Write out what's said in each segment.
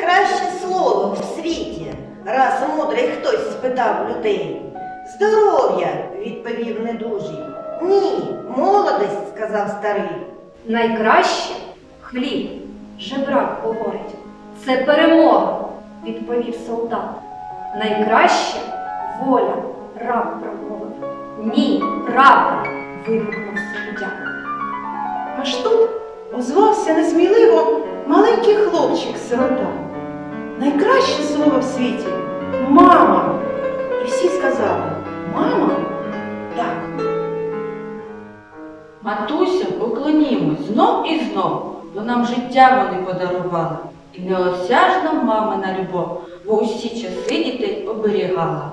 найкраще слово в світі, раз мудрий хтось спитав людей. Здоров'я, відповів недужий. Ні, молодость, сказав старий. Найкраще хліб, жебрак говорить. Це перемога, відповів солдат. Найкраще воля, раб промовив. Ні, правда, вигукнув суддя. Аж тут озвався несміливо маленький хлопчик-сирота. Найкраще слово в світі мама. І всі сказали Мама? Так. Матуся, поклонімось знов і знов, бо нам життя вони подарували. І неосяжна мамина любов в усі часи дітей оберігала.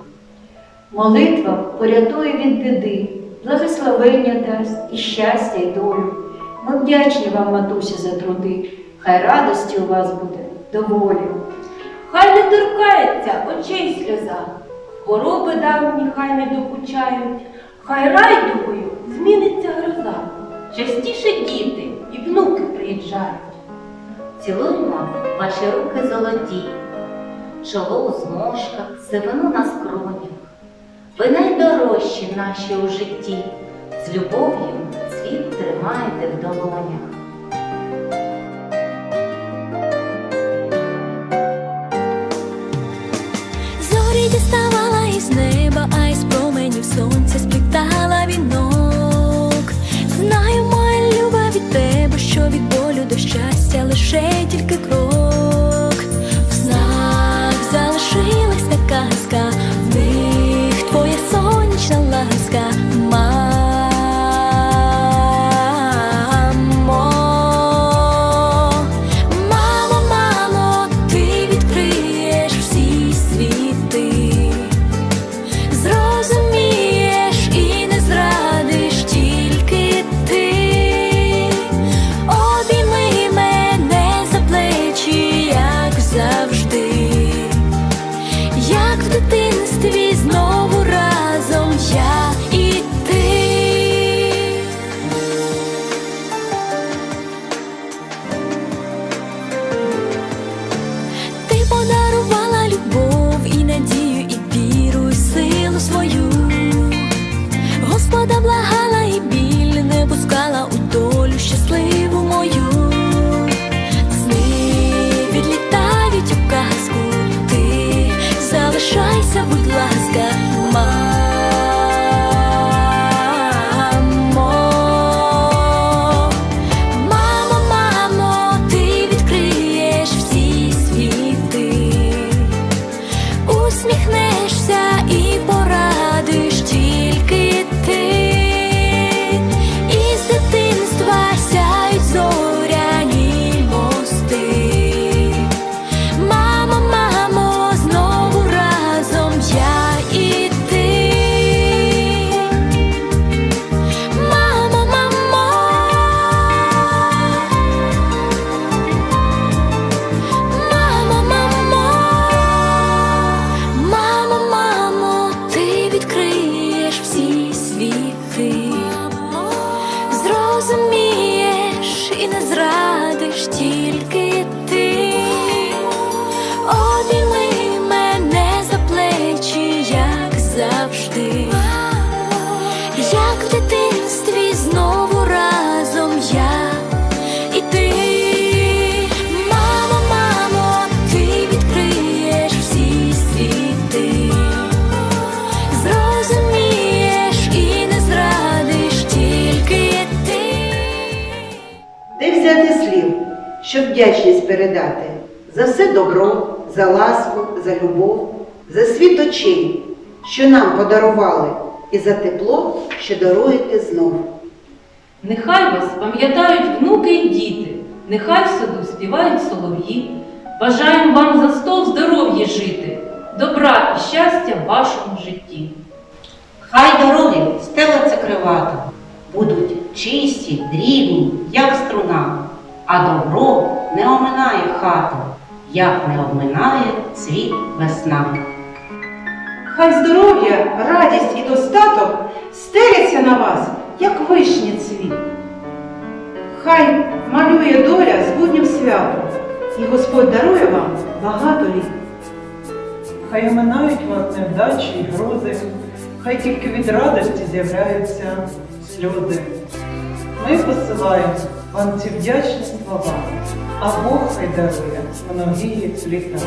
Молитва порятує від біди, благословення дасть і щастя, і долю. Ми вдячні вам, матусі, за труди. Хай радості у вас буде доволі. Хай не торкається очей сльоза, хвороби давні хай не докучають, хай райдугою зміниться гроза. Частіше діти і внуки приїжджають. Цілуємо ваші руки золоті, чоло у зморшках, сивину на скронях. Ви найдорожчі наші у житті, з любов'ю світ тримаєте в долонях. Від болю до щастя лише тільки крок. Передати за все добро, за ласку, за любов, за світ очей, що нам подарували, і за тепло, що даруєте знов. Нехай вас пам'ятають внуки і діти, нехай в саду співають солов'ї. Бажаємо вам за стол здоров'я жити, добра і щастя в вашому житті. Хай дороги стелаться кривато, будуть чисті, дрібні, як струна, а добро не оминає хату, як не обминає цвіт весна. Хай здоров'я, радість і достаток стеляться на вас, як вишні цвіт. Хай малює доля з буднім святом, і Господь дарує вам багато літ. Хай оминають вас невдачі й грози, хай тільки від радості з'являються сльози. Ми посилаємо вам ці вдячні слова, а Бог хай дарує многії літа.